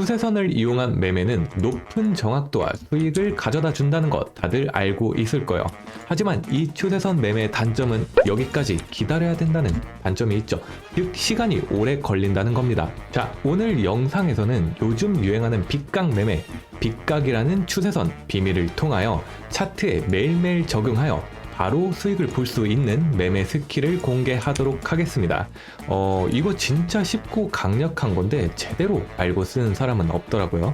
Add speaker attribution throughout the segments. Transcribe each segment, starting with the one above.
Speaker 1: 추세선을 이용한 매매는 높은 정확도와 수익을 가져다 준다는 것 다들 알고 있을 거예요. 하지만 이 추세선 매매의 단점은 여기까지 기다려야 된다는 단점이 있죠. 즉 시간이 오래 걸린다는 겁니다. 자, 오늘 영상에서는 요즘 유행하는 빗각 매매, 빗각이라는 추세선 비밀을 통하여 차트에 매일매일 적용하여 바로 수익을 볼 수 있는 매매 스킬을 공개하도록 하겠습니다. 어, 이거 진짜 쉽고 강력한 건데 제대로 알고 쓰는 사람은 없더라고요.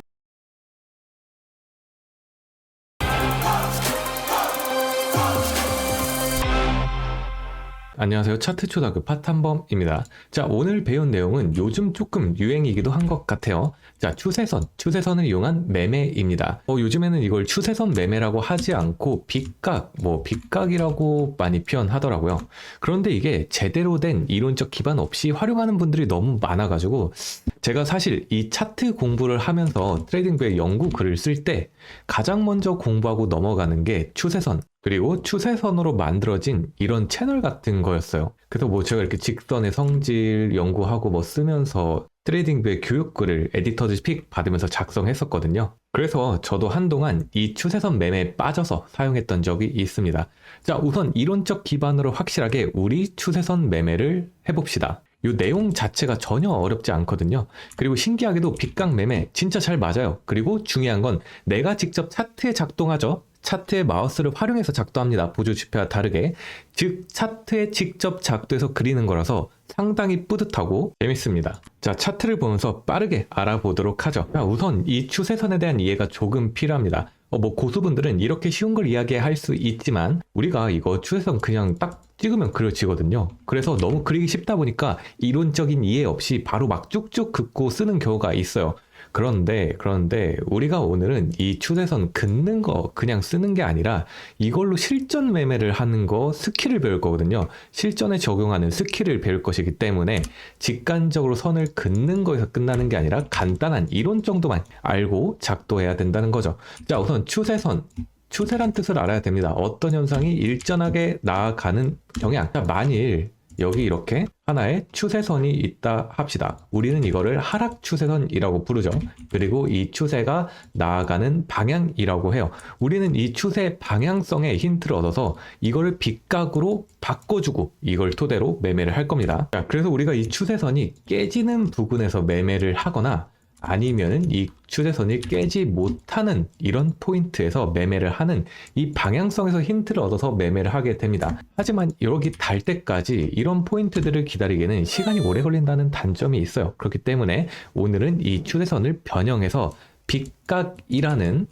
Speaker 1: 안녕하세요. 차트 초등학교 파탄범입니다. 자, 오늘 배운 내용은 요즘 조금 유행이기도 한 것 같아요. 자, 추세선, 추세선을 이용한 매매입니다. 어, 요즘에는 이걸 추세선 매매라고 하지 않고 빗각, 뭐 빗각이라고 많이 표현하더라고요. 그런데 이게 제대로 된 이론적 기반 없이 활용하는 분들이 너무 많아가지고 제가 사실 이 차트 공부를 하면서 트레이딩부의 연구 글을 쓸 때 가장 먼저 공부하고 넘어가는 게 추세선, 그리고 추세선으로 만들어진 이런 채널 같은 거였어요. 그래서 뭐 제가 이렇게 직선의 성질 연구하고 뭐 쓰면서 트레이딩부의 교육글을 에디터즈 픽 받으면서 작성했었거든요. 그래서 저도 한동안 이 추세선 매매에 빠져서 사용했던 적이 있습니다. 자, 우선 이론적 기반으로 확실하게 우리 추세선 매매를 해봅시다. 이 내용 자체가 전혀 어렵지 않거든요. 그리고 신기하게도 빗각 매매 진짜 잘 맞아요. 그리고 중요한 건 내가 직접 차트에 작동하죠. 차트의 마우스를 활용해서 작동합니다. 보조 지표와 다르게. 즉, 차트에 직접 작동해서 그리는 거라서 상당히 뿌듯하고 재밌습니다. 자, 차트를 보면서 빠르게 알아보도록 하죠. 자, 우선 이 추세선에 대한 이해가 조금 필요합니다. 어, 뭐 고수분들은 이렇게 쉬운 걸 이야기할 수 있지만 우리가 이거 추세선 그냥 딱 찍으면 그려지거든요. 그래서 너무 그리기 쉽다 보니까 이론적인 이해 없이 바로 막 쭉쭉 긋고 쓰는 경우가 있어요. 그런데 그런데 우리가 오늘은 이 추세선 긋는 거 그냥 쓰는 게 아니라 이걸로 실전 매매를 하는 거 스킬을 배울 거거든요. 실전에 적용하는 스킬을 배울 것이기 때문에 직관적으로 선을 긋는 거에서 끝나는 게 아니라 간단한 이론 정도만 알고 작도해야 된다는 거죠. 자, 우선 추세선 추세란 뜻을 알아야 됩니다. 어떤 현상이 일전하게 나아가는 경향. 자, 만일 여기 이렇게 하나의 추세선이 있다 합시다. 우리는 이거를 하락 추세선이라고 부르죠. 그리고 이 추세가 나아가는 방향이라고 해요. 우리는 이 추세 방향성의 힌트를 얻어서 이거를 빗각으로 바꿔주고 이걸 토대로 매매를 할 겁니다. 자, 그래서 우리가 이 추세선이 깨지는 부분에서 매매를 하거나 아니면은 이 추세선이 깨지 못하는 이런 포인트에서 매매를 하는 이 방향성에서 힌트를 얻어서 매매를 하게 됩니다. 하지만 여기 달 때까지 이런 포인트들을 기다리기에는 시간이 오래 걸린다는 단점이 있어요. 그렇기 때문에 오늘은 이 추세선을 변형해서 빗각이라는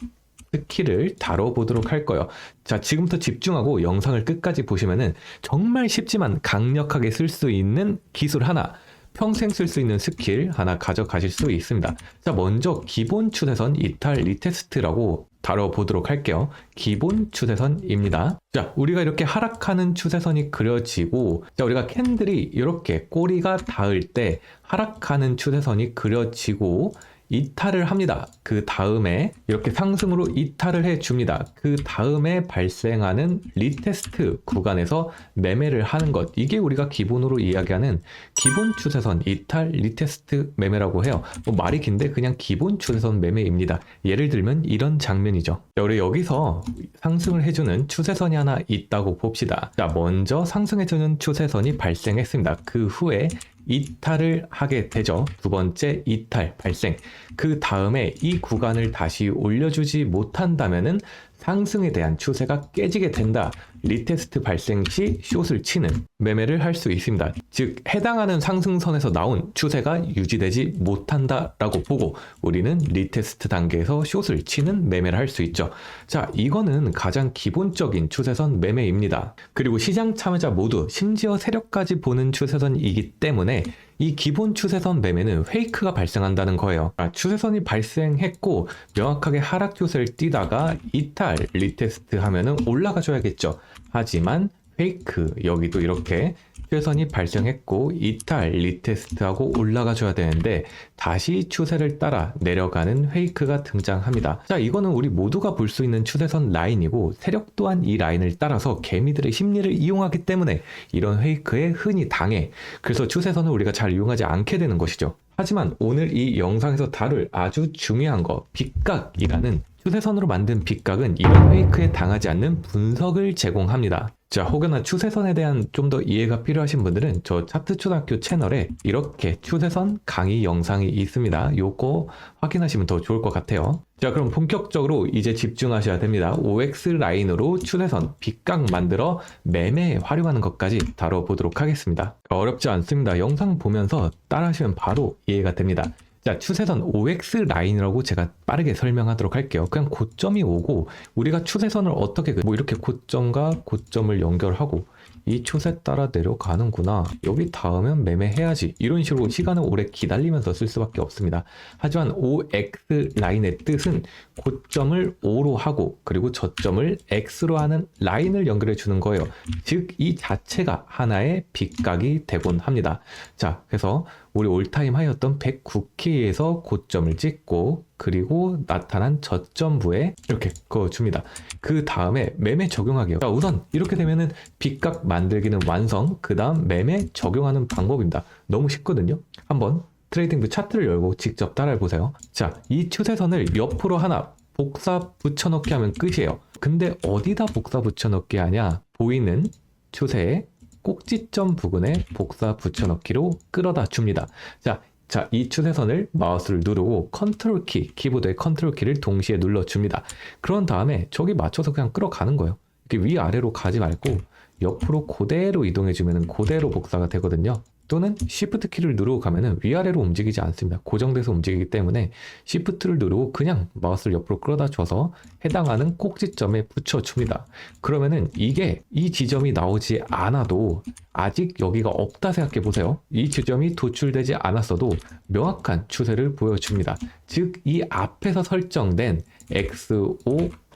Speaker 1: 스킬을 다뤄보도록 할 거예요. 자, 지금부터 집중하고 영상을 끝까지 보시면은 정말 쉽지만 강력하게 쓸 수 있는 기술 하나 평생 쓸 수 있는 스킬 하나 가져가실 수 있습니다. 자, 먼저 기본 추세선 이탈 리테스트라고 다뤄보도록 할게요. 기본 추세선입니다. 자, 우리가 이렇게 하락하는 추세선이 그려지고, 자, 우리가 캔들이 이렇게 꼬리가 닿을 때 하락하는 추세선이 그려지고, 이탈을 합니다. 그 다음에 이렇게 상승으로 이탈을 해 줍니다. 그 다음에 발생하는 리테스트 구간에서 매매를 하는 것. 이게 우리가 기본으로 이야기하는 기본 추세선 이탈 리테스트 매매라고 해요. 뭐 말이 긴데 그냥 기본 추세선 매매입니다. 예를 들면 이런 장면이죠. 자, 우리 여기서 상승을 해주는 추세선이 하나 있다고 봅시다. 자, 먼저 상승해주는 추세선이 발생했습니다. 그 후에 이탈을 하게 되죠. 두 번째 이탈 발생. 그 다음에 이 구간을 다시 올려주지 못한다면은 상승에 대한 추세가 깨지게 된다. 리테스트 발생 시 숏을 치는 매매를 할 수 있습니다. 즉 해당하는 상승선에서 나온 추세가 유지되지 못한다라고 보고 우리는 리테스트 단계에서 숏을 치는 매매를 할 수 있죠. 자, 이거는 가장 기본적인 추세선 매매입니다. 그리고 시장 참여자 모두 심지어 세력까지 보는 추세선이기 때문에 이 기본 추세선 매매는 페이크가 발생한다는 거예요. 아, 추세선이 발생했고 명확하게 하락 추세를 띄다가 이탈 리테스트 하면은 올라가 줘야겠죠. 하지만 페이크 여기도 이렇게 추세선이 발생했고 이탈 리테스트하고 올라가 줘야 되는데 다시 추세를 따라 내려가는 페이크가 등장합니다. 자 이거는 우리 모두가 볼 수 있는 추세선 라인이고 세력 또한 이 라인을 따라서 개미들의 심리를 이용하기 때문에 이런 페이크에 흔히 당해. 그래서 추세선을 우리가 잘 이용하지 않게 되는 것이죠. 하지만 오늘 이 영상에서 다룰 아주 중요한 거 빗각이라는 추세선으로 만든 빗각은 이런 페이크에 당하지 않는 분석을 제공합니다. 자, 혹여나 추세선에 대한 좀 더 이해가 필요하신 분들은 저 차트 초등학교 채널에 이렇게 추세선 강의 영상이 있습니다. 요거 확인하시면 더 좋을 것 같아요. 자, 그럼 본격적으로 이제 집중하셔야 됩니다. OX 라인으로 추세선 빗각 만들어 매매에 활용하는 것까지 다뤄보도록 하겠습니다. 어렵지 않습니다. 영상 보면서 따라하시면 바로 이해가 됩니다. 자, 추세선 OX 라인이라고 제가 빠르게 설명하도록 할게요. 그냥 고점이 오고 우리가 추세선을 어떻게 그- 뭐 이렇게 고점과 고점을 연결하고 이 추세 따라 내려가는구나. 여기 닿으면 매매해야지. 이런 식으로 시간을 오래 기다리면서 쓸 수밖에 없습니다. 하지만 OX 라인의 뜻은 고점을 O로 하고 그리고 저점을 X로 하는 라인을 연결해 주는 거예요. 즉 이 자체가 하나의 빗각이 되곤 합니다. 자, 그래서 우리 올타임 하였던 109K에서 고점을 찍고 그리고 나타난 저점부에 이렇게 그어줍니다. 그 다음에 매매 적용하기요. 자, 우선 이렇게 되면은 빗각 만들기는 완성. 그 다음 매매 적용하는 방법입니다. 너무 쉽거든요. 한번 트레이딩뷰 차트를 열고 직접 따라해 보세요. 자, 이 추세선을 옆으로 하나 복사 붙여넣기 하면 끝이에요. 근데 어디다 복사 붙여넣기 하냐? 보이는 추세의 꼭지점 부근에 복사 붙여넣기로 끌어다 줍니다. 자, 자, 이 추세선을 마우스를 누르고 컨트롤 키, 키보드의 컨트롤 키를 동시에 눌러줍니다. 그런 다음에 저기 맞춰서 그냥 끌어가는 거예요. 이렇게 위아래로 가지 말고 옆으로 그대로 이동해주면 그대로 복사가 되거든요. 또는 Shift 키를 누르고 가면은 위아래로 움직이지 않습니다. 고정돼서 움직이기 때문에 Shift를 누르고 그냥 마우스를 옆으로 끌어다 줘서 해당하는 꼭지점에 붙여줍니다. 그러면은 이게 이 지점이 나오지 않아도 아직 여기가 없다 생각해 보세요. 이 지점이 도출되지 않았어도 명확한 추세를 보여줍니다. 즉, 이 앞에서 설정된 XO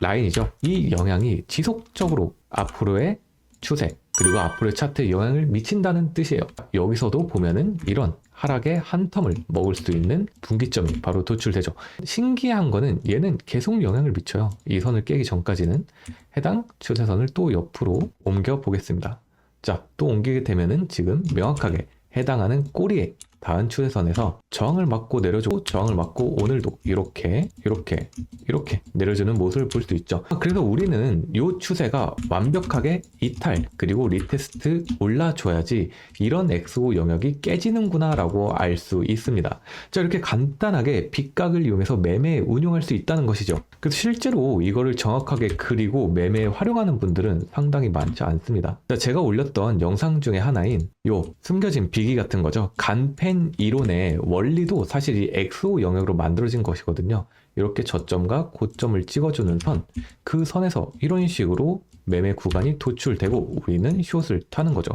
Speaker 1: 라인이죠. 이 영향이 지속적으로 앞으로의 추세, 그리고 앞으로의 차트에 영향을 미친다는 뜻이에요. 여기서도 보면은 이런 하락의 한 텀을 먹을 수 있는 분기점이 바로 도출되죠. 신기한 거는 얘는 계속 영향을 미쳐요. 이 선을 깨기 전까지는 해당 추세선을 또 옆으로 옮겨 보겠습니다. 자, 또 옮기게 되면은 지금 명확하게 해당하는 꼬리에 닿은 추세선에서 저항을 맞고 내려주고 저항을 맞고 오늘도 이렇게 이렇게 이렇게 내려주는 모습을 볼 수 있죠. 그래서 우리는 이 추세가 완벽하게 이탈 그리고 리테스트 올라줘야지 이런 XO 영역이 깨지는구나 라고 알 수 있습니다. 자 이렇게 간단하게 빗각을 이용해서 매매에 운용할 수 있다는 것이죠. 그래서 실제로 이거를 정확하게 그리고 매매에 활용하는 분들은 상당히 많지 않습니다. 자, 제가 올렸던 영상 중에 하나인 요 숨겨진 비기 같은 거죠. 간펜 이론의 원리도 사실 이 XO 영역으로 만들어진 것이거든요. 이렇게 저점과 고점을 찍어주는 선, 그 선에서 이런 식으로 매매 구간이 도출되고 우리는 숏을 타는 거죠.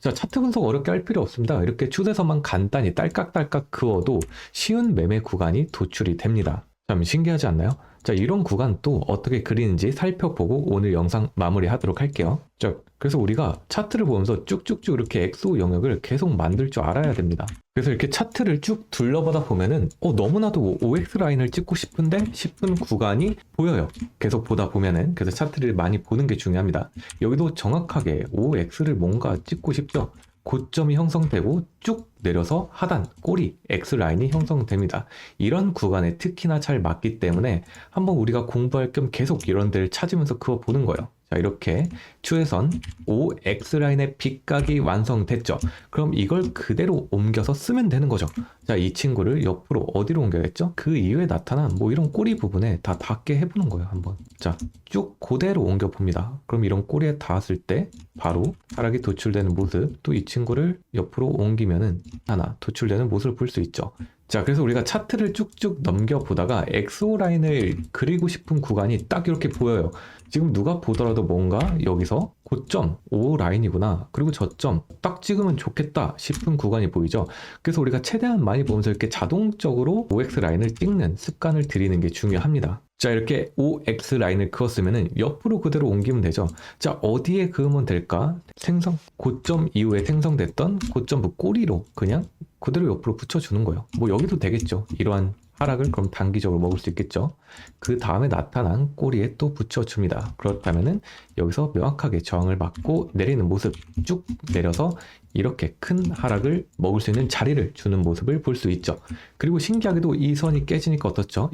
Speaker 1: 자, 차트 분석 어렵게 할 필요 없습니다. 이렇게 추세선만 간단히 딸깍딸깍 그어도 쉬운 매매 구간이 도출이 됩니다. 참 신기하지 않나요? 자, 이런 구간 또 어떻게 그리는지 살펴보고 오늘 영상 마무리하도록 할게요. 자, 그래서 우리가 차트를 보면서 쭉쭉쭉 이렇게 XO 영역을 계속 만들 줄 알아야 됩니다. 그래서 이렇게 차트를 쭉 둘러보다 보면은 어, 너무나도 OX 라인을 찍고 싶은데 싶은 구간이 보여요. 계속 보다 보면은 그래서 차트를 많이 보는 게 중요합니다. 여기도 정확하게 OX를 뭔가 찍고 싶죠. 고점이 형성되고 쭉 내려서 하단 꼬리 X 라인이 형성됩니다. 이런 구간에 특히나 잘 맞기 때문에 한번 우리가 공부할 겸 계속 이런 데를 찾으면서 그어 보는 거예요. 자 이렇게 추세선 OX 라인의 빗각이 완성됐죠. 그럼 이걸 그대로 옮겨서 쓰면 되는 거죠. 자 이 친구를 옆으로 어디로 옮겨야겠죠? 그 이후에 나타난 뭐 이런 꼬리 부분에 다 닿게 해보는 거예요. 한번 자쭉 그대로 옮겨 봅니다. 그럼 이런 꼬리에 닿았을 때 바로 하락이 도출되는 모습 또 이 친구를 옆으로 옮기면은 하나 도출되는 모습을 볼 수 있죠. 자, 그래서 우리가 차트를 쭉쭉 넘겨보다가 XO 라인을 그리고 싶은 구간이 딱 이렇게 보여요. 지금 누가 보더라도 뭔가 여기서 고점, O 라인이구나. 그리고 저점 딱 찍으면 좋겠다 싶은 구간이 보이죠. 그래서 우리가 최대한 많이 보면서 이렇게 자동적으로 OX 라인을 찍는 습관을 들이는 게 중요합니다. 자, 이렇게 OX 라인을 그었으면 옆으로 그대로 옮기면 되죠. 자, 어디에 그으면 될까? 생성, 고점 이후에 생성됐던 고점부 꼬리로 그냥 그대로 옆으로 붙여주는 거예요. 뭐 여기도 되겠죠. 이러한 하락을 그럼 단기적으로 먹을 수 있겠죠. 그 다음에 나타난 꼬리에 또 붙여줍니다. 그렇다면은 여기서 명확하게 저항을 받고 내리는 모습 쭉 내려서 이렇게 큰 하락을 먹을 수 있는 자리를 주는 모습을 볼 수 있죠. 그리고 신기하게도 이 선이 깨지니까 어떻죠?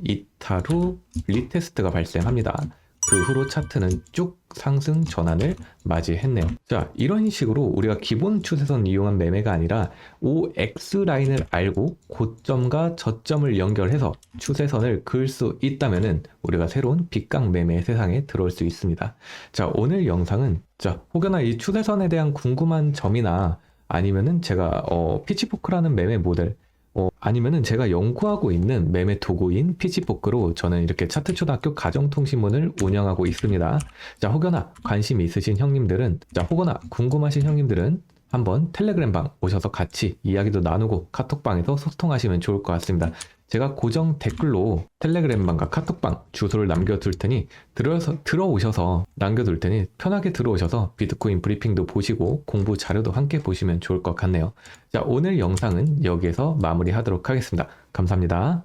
Speaker 1: 후 리테스트가 발생합니다. 그 후로 차트는 쭉 상승 전환을 맞이했네요. 자, 이런 식으로 우리가 기본 추세선 이용한 매매가 아니라 OX 라인을 알고 고점과 저점을 연결해서 추세선을 그을 수 있다면은 우리가 새로운 빗강 매매 세상에 들어올 수 있습니다. 자, 오늘 영상은 자, 혹여나 이 추세선에 대한 궁금한 점이나 아니면은 제가 어, 피치포크라는 매매 모델 어, 아니면은 제가 연구하고 있는 매매 도구인 피치포크로 저는 이렇게 차트 초등학교 가정통신문을 운영하고 있습니다. 자, 혹여나 관심 있으신 형님들은, 자, 혹여나 궁금하신 형님들은 한번 텔레그램방 오셔서 같이 이야기도 나누고 카톡방에서 소통하시면 좋을 것 같습니다. 제가 고정 댓글로 텔레그램방과 카톡방 주소를 남겨둘 테니 들어서 들어오셔서 남겨둘 테니 편하게 들어오셔서 비트코인 브리핑도 보시고 공부 자료도 함께 보시면 좋을 것 같네요. 자, 오늘 영상은 여기에서 마무리하도록 하겠습니다. 감사합니다.